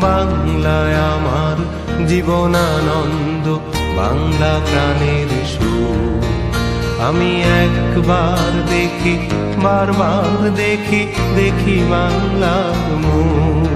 বাংলায় আমার জীবনানন্দ বাংলা প্রাণের সুর। আমি একবার দেখি বারবার দেখি দেখি বাংলার মুখ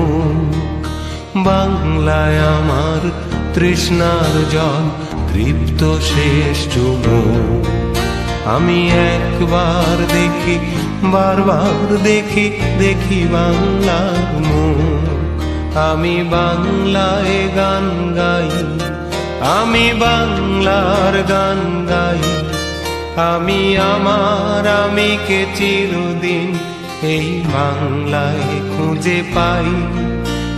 বাংলায় আমার তৃষ্ণার জল, তৃপ্ত শেষ চুমুক আমি একবার দেখি, বারবার দেখি দেখি বাংলার মুখ। আমি বাংলায় গান গাই, আমি বাংলার গান গাই। আমি আমার আমি কে চিরদিন এই বাংলায় খুঁজে পাই।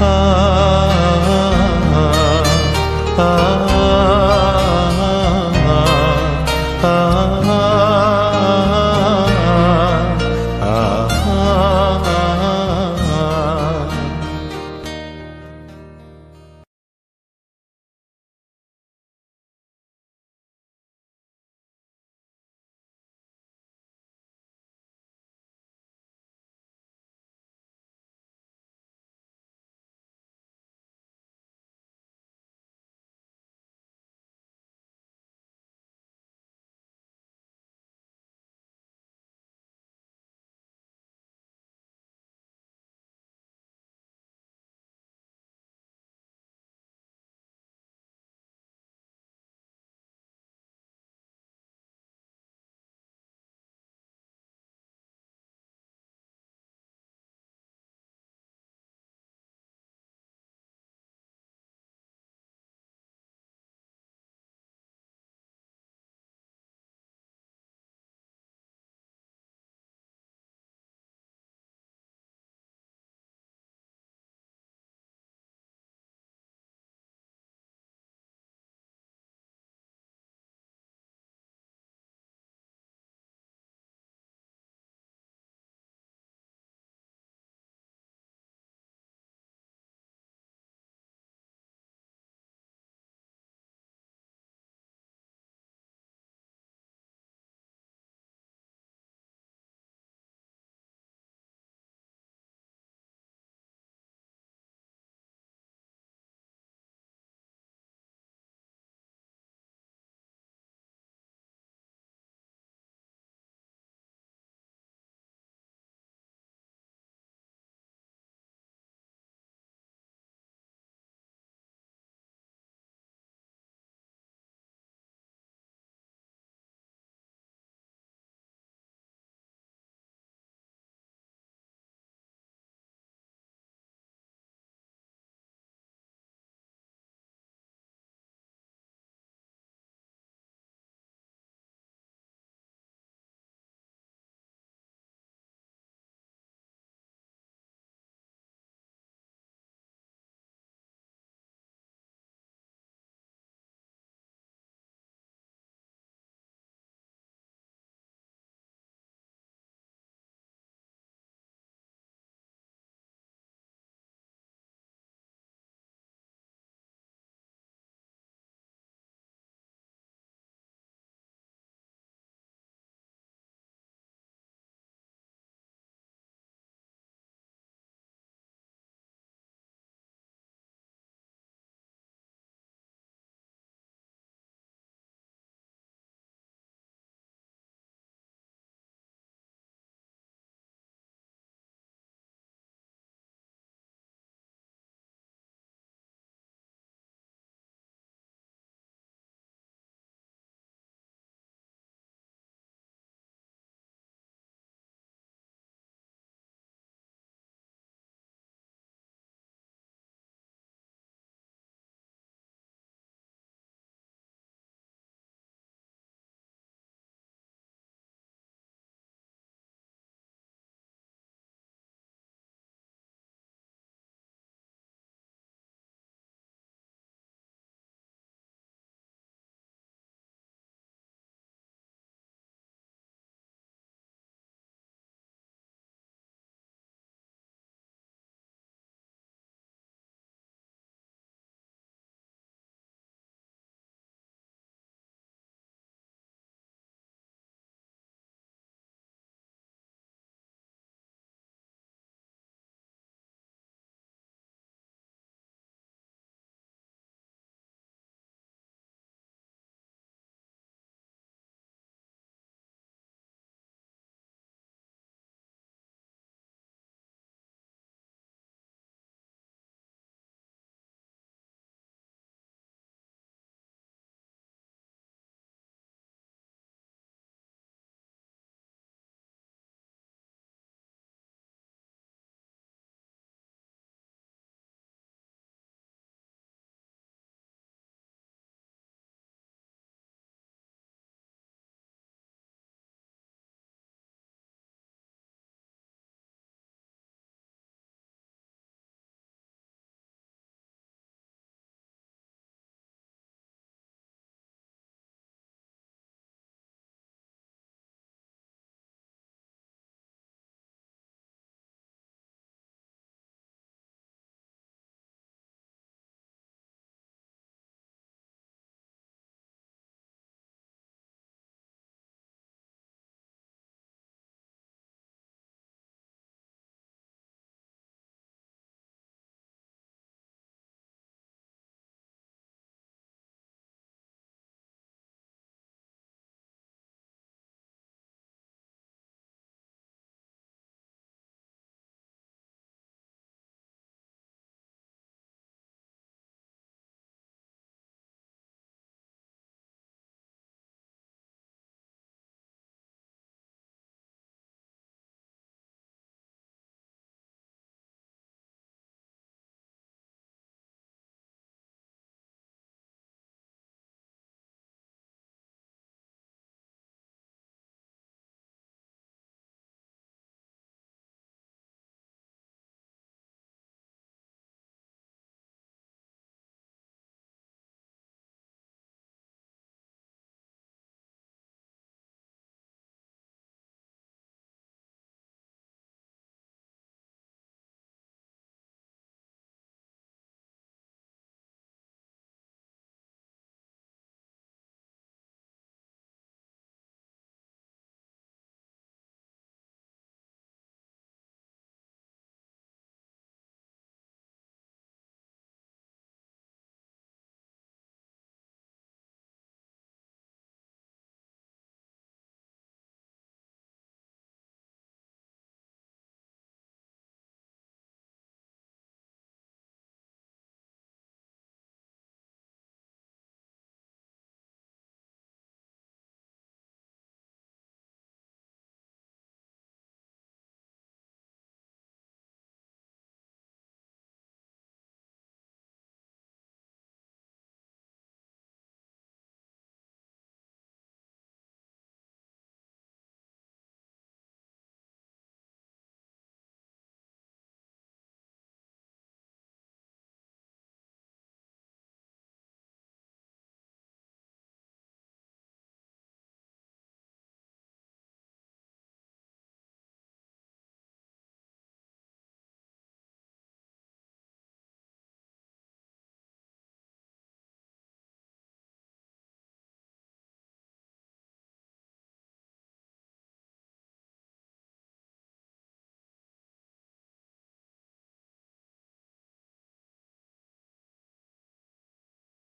আ